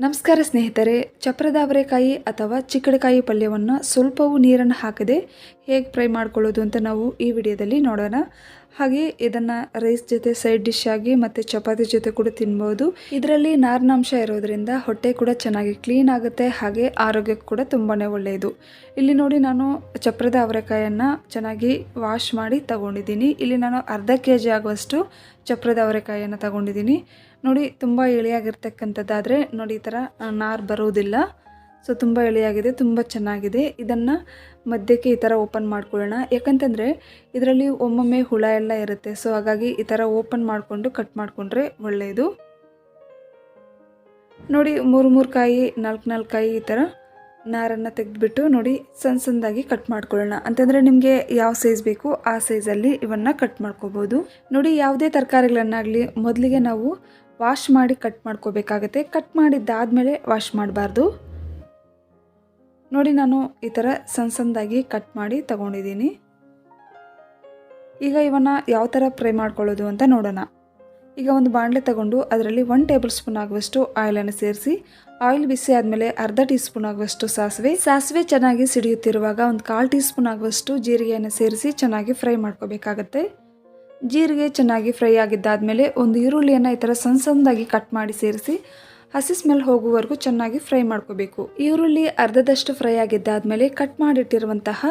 ನಮಸ್ಕಾರ ಸ್ನೇಹಿತರೆ ಚಪ್ರದ ಅವರೆಕಾಯಿ ಅಥವಾ ಚಿಕ್ಕಡಕಾಯಿ ಪಲ್ಯವನ್ನು ಸ್ವಲ್ಪವೂ ನೀರನ್ನು ಹಾಕದೆ ಹೇಗೆ ಫ್ರೈ ಮಾಡ್ಕೊಳ್ಳೋದು ಅಂತ ನಾವು ಈ ವಿಡಿಯೋದಲ್ಲಿ ನೋಡೋಣ. ಹಾಗೆ ಇದನ್ನು ರೈಸ್ ಜೊತೆ ಸೈಡ್ ಡಿಶ್ ಆಗಿ ಮತ್ತು ಚಪಾತಿ ಜೊತೆ ಕೂಡ ತಿನ್ಬೋದು. ಇದರಲ್ಲಿ ನಾರಿನಾಂಶ ಇರೋದ್ರಿಂದ ಹೊಟ್ಟೆ ಕೂಡ ಚೆನ್ನಾಗಿ ಕ್ಲೀನ್ ಆಗುತ್ತೆ, ಹಾಗೆ ಆರೋಗ್ಯಕ್ಕೆ ಕೂಡ ತುಂಬಾ ಒಳ್ಳೆಯದು ಇಲ್ಲಿ ನೋಡಿ ನಾನು ಚಪ್ರದ ಅವರೆಕಾಯನ್ನು ಚೆನ್ನಾಗಿ ವಾಶ್ ಮಾಡಿ ತಗೊಂಡಿದ್ದೀನಿ. ಇಲ್ಲಿ ನಾನು ಅರ್ಧ ಕೆ ಜಿ ಆಗುವಷ್ಟು ಚಪ್ರದ ಅವರೆಕಾಯಿಯನ್ನು ತಗೊಂಡಿದ್ದೀನಿ. ನೋಡಿ ತುಂಬ ಎಳೆಯಾಗಿರ್ತಕ್ಕಂಥದ್ದಾದರೆ ನೋಡಿ ಈ ಥರ ನಾರು ಬರೋದಿಲ್ಲ. ಸೊ ತುಂಬ ಎಳೆಯಾಗಿದೆ, ತುಂಬ ಚೆನ್ನಾಗಿದೆ. ಇದನ್ನು ಮಧ್ಯಕ್ಕೆ ಈ ಥರ ಓಪನ್ ಮಾಡ್ಕೊಳ್ಳೋಣ. ಯಾಕಂತಂದರೆ ಇದರಲ್ಲಿ ಒಮ್ಮೊಮ್ಮೆ ಹುಳ ಎಲ್ಲ ಇರುತ್ತೆ. ಸೊ ಹಾಗಾಗಿ ಈ ಥರ ಓಪನ್ ಮಾಡಿಕೊಂಡು ಕಟ್ ಮಾಡಿಕೊಂಡ್ರೆ ಒಳ್ಳೆಯದು. ನೋಡಿ, ಮೂರು ಮೂರು ಕಾಯಿ, ನಾಲ್ಕು ನಾಲ್ಕು ಕಾಯಿ ಈ ಥರ ನಾರನ್ನು ತೆಗೆದುಬಿಟ್ಟು ನೋಡಿ ಸಣ್ಣ ಸಣ್ಣದಾಗಿ ಕಟ್ ಮಾಡ್ಕೊಳ್ಳೋಣ. ಅಂತಂದರೆ ನಿಮಗೆ ಯಾವ ಸೈಜ್ ಬೇಕು ಆ ಸೈಜಲ್ಲಿ ಇವನ್ನು ಕಟ್ ಮಾಡ್ಕೋಬೋದು. ನೋಡಿ, ಯಾವುದೇ ತರಕಾರಿಗಳನ್ನಾಗಲಿ ಮೊದಲಿಗೆ ನಾವು ವಾಶ್ ಮಾಡಿ ಕಟ್ ಮಾಡ್ಕೋಬೇಕಾಗತ್ತೆ. ಕಟ್ ಮಾಡಿದ್ದಾದಮೇಲೆ ವಾಶ್ ಮಾಡಬಾರ್ದು. ನೋಡಿ ನಾನು ಈ ಥರ ಸಣ್ಣ ಸಣ್ಣದಾಗಿ ಕಟ್ ಮಾಡಿ ತಗೊಂಡಿದ್ದೀನಿ. ಈಗ ಇವನ್ನು ಯಾವ ಥರ ಫ್ರೈ ಮಾಡ್ಕೊಳ್ಳೋದು ಅಂತ ನೋಡೋಣ. ಈಗ ಒಂದು ಬಾಣಲೆ ತಗೊಂಡು ಅದರಲ್ಲಿ ಒನ್ ಟೇಬಲ್ ಸ್ಪೂನ್ ಆಗುವಷ್ಟು ಆಯಿಲನ್ನು ಸೇರಿಸಿ ಆಯಿಲ್ ಬಿಸಿ ಆದಮೇಲೆ ಅರ್ಧ ಟೀ ಸ್ಪೂನ್ ಆಗುವಷ್ಟು ಸಾಸಿವೆ. ಸಾಸಿವೆ ಚೆನ್ನಾಗಿ ಸಿಡಿಯುತ್ತಿರುವಾಗ ಒಂದು ಕಾಲು ಟೀ ಸ್ಪೂನ್ ಆಗುವಷ್ಟು ಜೀರಿಗೆಯನ್ನು ಸೇರಿಸಿ ಚೆನ್ನಾಗಿ ಫ್ರೈ ಮಾಡ್ಕೋಬೇಕಾಗತ್ತೆ. ಜೀರಿಗೆ ಚೆನ್ನಾಗಿ ಫ್ರೈ ಆಗಿದ್ದಾದಮೇಲೆ ಒಂದು ಈರುಳ್ಳಿಯನ್ನು ಈ ಥರ ಸಣ್ಣ ಸಣ್ಣದಾಗಿ ಕಟ್ ಮಾಡಿ ಸೇರಿಸಿ ಹಸಿ ಸ್ಮೆಲ್ ಹೋಗುವವರೆಗೂ ಚೆನ್ನಾಗಿ ಫ್ರೈ ಮಾಡ್ಕೋಬೇಕು. ಈರುಳ್ಳಿ ಅರ್ಧದಷ್ಟು ಫ್ರೈ ಆಗಿದ್ದಾದಮೇಲೆ ಕಟ್ ಮಾಡಿಟ್ಟಿರುವಂತಹ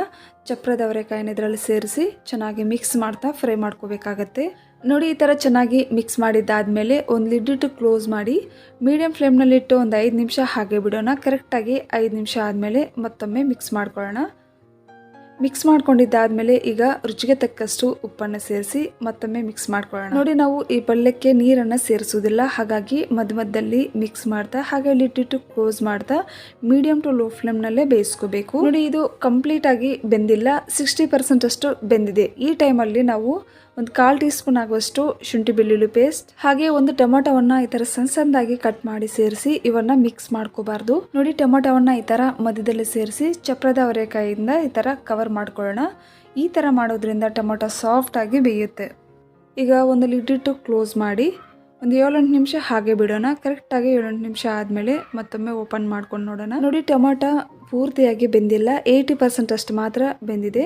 ಚಪ್ರದ ಅವರೆಕಾಯಿನ ಇದರಲ್ಲಿ ಸೇರಿಸಿ ಚೆನ್ನಾಗಿ ಮಿಕ್ಸ್ ಮಾಡ್ತಾ ಫ್ರೈ ಮಾಡ್ಕೋಬೇಕಾಗತ್ತೆ. ನೋಡಿ, ಈ ಥರ ಚೆನ್ನಾಗಿ ಮಿಕ್ಸ್ ಮಾಡಿದ್ದಾದಮೇಲೆ ಒಂದು ಲಿಡ್ಡಿಟ್ಟು ಕ್ಲೋಸ್ ಮಾಡಿ ಮೀಡಿಯಂ ಫ್ಲೇಮ್ನಲ್ಲಿಟ್ಟು ಒಂದು ಐದು ನಿಮಿಷ ಹಾಗೆ ಬಿಡೋಣ. ಕರೆಕ್ಟಾಗಿ ಐದು ನಿಮಿಷ ಆದಮೇಲೆ ಮತ್ತೊಮ್ಮೆ ಮಿಕ್ಸ್ ಮಾಡ್ಕೊಳ್ಳೋಣ. ಮಿಕ್ಸ್ ಮಾಡ್ಕೊಂಡಿದ್ದಾದ್ಮೇಲೆ ಈಗ ರುಚಿಗೆ ತಕ್ಕಷ್ಟು ಉಪ್ಪನ್ನು ಸೇರಿಸಿ ಮತ್ತೊಮ್ಮೆ ಮಿಕ್ಸ್ ಮಾಡ್ಕೊಳ್ಳೋಣ. ನೋಡಿ ನಾವು ಈ ಪಲ್ಯಕ್ಕೆ ನೀರನ್ನು ಸೇರಿಸೋದಿಲ್ಲ ಹಾಗಾಗಿ ಮಧ್ಯ ಮಧ್ಯದಲ್ಲಿ ಮಿಕ್ಸ್ ಮಾಡ್ತಾ, ಹಾಗೆ ಲಿಟ್ಟಿಟ್ಟು ಕ್ಲೋಸ್ ಮಾಡ್ತಾ ಮೀಡಿಯಂ ಟು ಲೋ ಫ್ಲೇಮ್ನಲ್ಲೇ ಬೇಯಿಸ್ಕೋಬೇಕು. ನೋಡಿ ಇದು ಕಂಪ್ಲೀಟ್ ಆಗಿ ಬೆಂದಿಲ್ಲ ಸಿಕ್ಸ್ಟಿ ಪರ್ಸೆಂಟ್ ಅಷ್ಟು ಬೆಂದಿದೆ. ಈ ಟೈಮಲ್ಲಿ ನಾವು ಒಂದು ಕಾಲು ಟೀ ಸ್ಪೂನ್ ಆಗುವಷ್ಟು ಶುಂಠಿ ಬೆಳ್ಳುಳ್ಳಿ ಪೇಸ್ಟ್ ಹಾಗೆ ಒಂದು ಟೊಮೊಟೊವನ್ನ ಈ ತರ ಸಣ್ಣ ಸಣ್ಣದಾಗಿ ಕಟ್ ಮಾಡಿ ಸೇರಿಸಿ ಇವನ್ನ ಮಿಕ್ಸ್ ಮಾಡ್ಕೋಬಾರ್ದು. ನೋಡಿ ಟೊಮೊಟೊವನ್ನ ಈ ತರ ಮಧ್ಯದಲ್ಲಿ ಸೇರಿಸಿ ಚಪ್ರದ ಅವರೆಕಾಯಿಂದ ಈ ತರ ಕವರ್ ಮಾಡ್ಕೊಳ್ಳೋಣ. ಈ ತರ ಮಾಡೋದ್ರಿಂದ ಟೊಮೊಟೊ ಆಗಿ ಬೇಯುತ್ತೆ. ಈಗ ಒಂದು ಲಿಡ್ಡಿಟ್ಟು ಕ್ಲೋಸ್ ಮಾಡಿ ಒಂದು ಏಳೆಂಟು ನಿಮಿಷ ಹಾಗೆ ಬಿಡೋಣ. ಕರೆಕ್ಟಾಗಿ ಏಳೆಂಟು ನಿಮಿಷ ಆದಮೇಲೆ ಮತ್ತೊಮ್ಮೆ ಓಪನ್ ಮಾಡ್ಕೊಂಡು ನೋಡೋಣ. ನೋಡಿ ಟೊಮೊಟೊ ಪೂರ್ತಿಯಾಗಿ ಬೆಂದಿಲ್ಲ, ಏಯ್ಟಿ ಪರ್ಸೆಂಟ್ ಅಷ್ಟು ಮಾತ್ರ ಬೆಂದಿದೆ.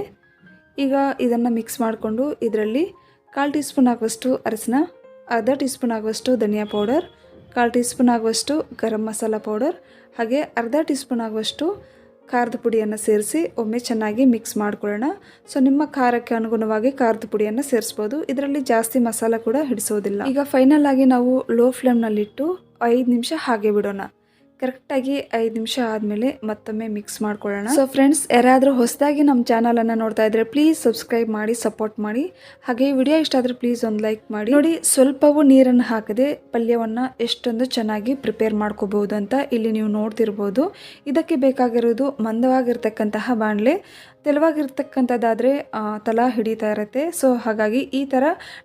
ಈಗ ಇದನ್ನು ಮಿಕ್ಸ್ ಮಾಡಿಕೊಂಡು ಇದರಲ್ಲಿ ಕಾಲು ಟೀ ಸ್ಪೂನ್ ಆಗುವಷ್ಟು ಅರಸಿನ ಅರ್ಧ ಟೀ ಸ್ಪೂನ್ ಆಗುವಷ್ಟು ಧನಿಯಾ ಪೌಡರ್ ಕಾಲು ಟೀ ಸ್ಪೂನ್ ಆಗುವಷ್ಟು ಗರಂ ಮಸಾಲ ಪೌಡರ್ ಹಾಗೆ ಅರ್ಧ ಟೀ ಸ್ಪೂನ್ ಆಗುವಷ್ಟು ಖಾರದ ಪುಡಿಯನ್ನು ಸೇರಿಸಿ ಒಮ್ಮೆ ಚೆನ್ನಾಗಿ ಮಿಕ್ಸ್ ಮಾಡ್ಕೊಳ್ಳೋಣ. ಸೊ ನಿಮ್ಮ ಖಾರಕ್ಕೆ ಅನುಗುಣವಾಗಿ ಖಾರದ ಪುಡಿಯನ್ನು ಸೇರಿಸ್ಬೋದು. ಇದರಲ್ಲಿ ಜಾಸ್ತಿ ಮಸಾಲ ಕೂಡ ಹಿಡಿಸೋದಿಲ್ಲ. ಈಗ ಫೈನಲ್ ಆಗಿ ನಾವು ಲೋ ಫ್ಲೇಮ್ನಲ್ಲಿಟ್ಟು ಐದು ನಿಮಿಷ ಹಾಗೆ ಬಿಡೋಣ. ಕರೆಕ್ಟಾಗಿ ಐದು ನಿಮಿಷ ಆದಮೇಲೆ ಮತ್ತೊಮ್ಮೆ ಮಿಕ್ಸ್ ಮಾಡ್ಕೊಳ್ಳೋಣ. ಸೊ ಫ್ರೆಂಡ್ಸ್ ಯಾರಾದರೂ ಹೊಸದಾಗಿ ನಮ್ಮ ಚಾನಲನ್ನು ನೋಡ್ತಾ ಇದ್ದರೆ ಪ್ಲೀಸ್ ಸಬ್ಸ್ಕ್ರೈಬ್ ಮಾಡಿ ಸಪೋರ್ಟ್ ಮಾಡಿ. ಹಾಗೆ ವಿಡಿಯೋ ಇಷ್ಟ ಆದರೆ ಪ್ಲೀಸ್ ಒಂದು ಲೈಕ್ ಮಾಡಿ. ನೋಡಿ, ಸ್ವಲ್ಪವೂ ನೀರನ್ನು ಹಾಕದೆ ಪಲ್ಯವನ್ನು ಎಷ್ಟೊಂದು ಚೆನ್ನಾಗಿ ಪ್ರಿಪೇರ್ ಮಾಡ್ಕೋಬಹುದು ಅಂತ ಇಲ್ಲಿ ನೀವು ನೋಡ್ತಿರ್ಬೋದು. ಇದಕ್ಕೆ ಬೇಕಾಗಿರೋದು ಮಂದವಾಗಿರ್ತಕ್ಕಂತಹ ಬಾಣಲೆ. ತೆಲವಾಗಿರ್ತಕ್ಕಂಥದ್ದಾದರೆ ತಲ ಹಿಡಿತಾ ಇರುತ್ತೆ. ಸೊ ಹಾಗಾಗಿ ಈ ಥರ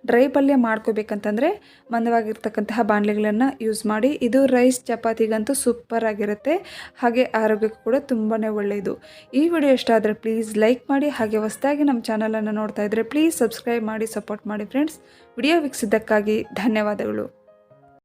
ಡ್ರೈ ಪಲ್ಯ ಮಾಡ್ಕೋಬೇಕಂತಂದರೆ ಮಂದವಾಗಿರ್ತಕ್ಕಂತಹ ಬಾಣಲೆಗಳನ್ನು ಯೂಸ್ ಮಾಡಿ, ಇದು ರೈಸ್ ಚಪಾತಿಗಂತೂ ಸೂಪರ್ ಆಗಿರುತ್ತೆ. ಹಾಗೆ ಆರೋಗ್ಯಕ್ಕೂ ಕೂಡ ತುಂಬಾ ಒಳ್ಳೆಯದು ಈ ವಿಡಿಯೋ ಇಷ್ಟ ಆದರೆ ಪ್ಲೀಸ್ ಲೈಕ್ ಮಾಡಿ, ಹಾಗೆ ಹೊಸದಾಗಿ ನಮ್ಮ ಚಾನಲನ್ನು ನೋಡ್ತಾ ಇದ್ದರೆ ಪ್ಲೀಸ್ ಸಬ್ಸ್ಕ್ರೈಬ್ ಮಾಡಿ ಸಪೋರ್ಟ್ ಮಾಡಿ ಫ್ರೆಂಡ್ಸ್ ವಿಡಿಯೋ ವೀಕ್ಸಿದ್ದಕ್ಕಾಗಿ ಧನ್ಯವಾದಗಳು.